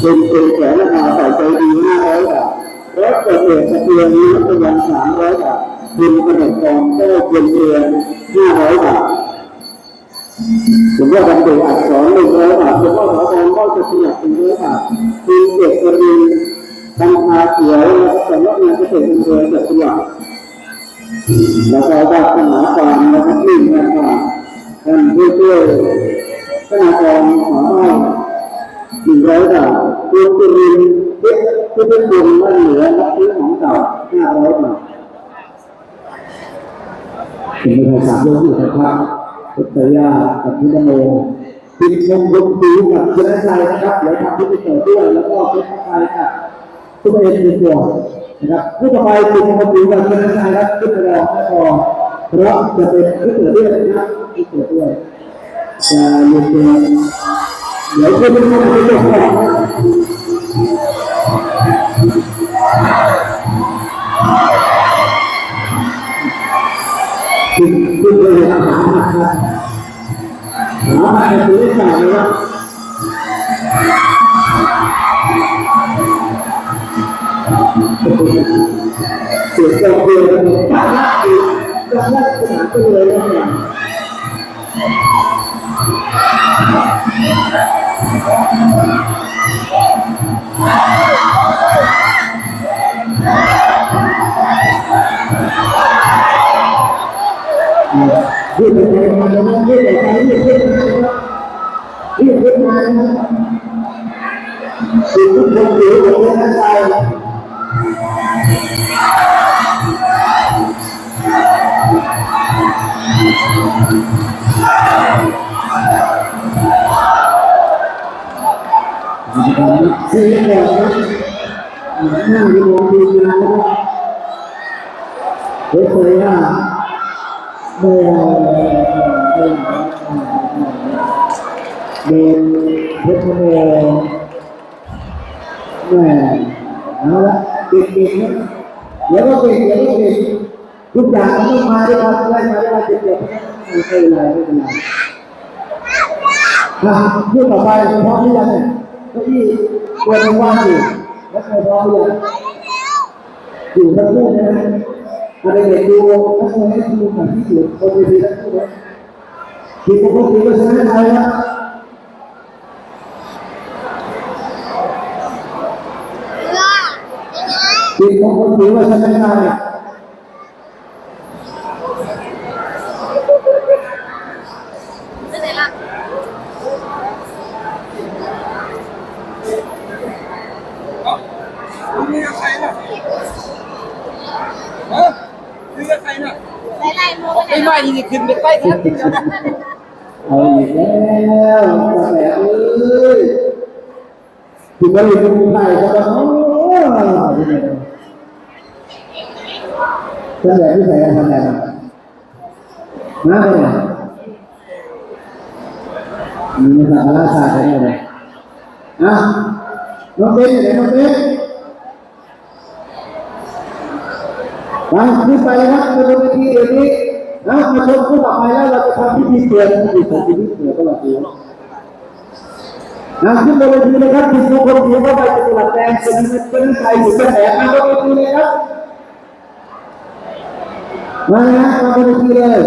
เป็นเป็นแสนราคาใส่ใจดีห้าร้อยบาทรถเกิดเหตุสะเทือนนี้เป็นวันสามร้อยบาทคุณกระเด็นกองก็เพียงเพียงห้าร้อยบาทผมว่าบรรจุอักษรหนึ่งร้อยบาทผมว่าสอทก็จะสนับสนุนร้อยบาทคุณเก็บกระดิ่งทำคาเขียวแล้วก็สำนักงานเกษตรอำเภอจัตุรัสแล้วก็ได้ปัญหาการนะครับนิ่งนะครับท่านผู้ช่วยธนาคารหาไม่หนึ่งร้อยบาท คุณจุรินทร์พิพิคุณบ้านเหนือนักซื้ของเก่าห้าร้อยบาทเป็นภาษาโลกอยู่นะครับพุทธยากับพุทธโมพิมพ์มงคลปีกับชนะชัยนะครับเดี๋ยวทำพิธีเปิดด้วยแล้วก็เป็นพระไทยกับทุกเอ็นดีกว่านะครับผู้ต่อไปเป็นมงคลปีกับชนะชัยครับขึ้นไปรองแม่กองเพราะจะเป็นผู้เกิดด้วยนะครับผู้เกิดด้วยจะเรีเรียนเดี๋ยวขึ้นไปทำพิธีก่อนนะขึ้นขึ้นไปเลยครับหามาครับหามาในตัวยครับเสียงเกลียวเกลียวบ้านละอีก บ้า นล สนามไปเลยนะเนี่แปดครับหน้าดีโมดีงานนะครับเผยเผยว่าเมื่อเดินเพชรโมแม่เอาละเด็กๆนะเดี๋ยวก็เด็กเดี๋ยวก็เด็กทุกอย่างมันต้องมาด้วยครับได้มาได้เด็กๆไม่เป็นไรไม่เป็นไรนะพูดต่อไปพร้อมหรือยังเนี่ย ก้าอี้ตัวมันว่างอยู่แล้วใครรออยู่อยู่ทั้งคู่นะอะไรเด็กดูนักมวยให้ดูหนังที่สุดคนดีทั้งคู่นะทีมของพวกนี้ก็ชนะไทยนะทีมของคนดีก็ชนะไทย ไม่ไหนล่ะ นี่กับใครน่ะฮะนี่กับใครน่ะ ไหนไหน โมไอ้ไม่นี่ขึ้นไปใต้ท่านที่จะเอาอีกแล้วกระแสเอ้ยถึงจะอยู่ในไทยก็ต้องโอ้ยกระแสที่ไหนกันแน่มาเลยมีสาระศาสตร์ได้เลยอะน้องเบนไหนน้องเบนไปขึ้นไปครับไปบนเวทีเดี๋ยวนี้ แล้วมาชมคู่ต่อไปแล้วเราจะทำพิธีเปลี่ยนพิธีของชีวิตเปลี่ยนตลอดชีวิตนะขึ้นบนเวทีนะครับทีมทุกคนทีมเข้าไปจังหวัดแดงสนิทเป็นไทยอยู่เป็นแหนมาบนเวทีเลยครับมานะมาบนเวทีเลย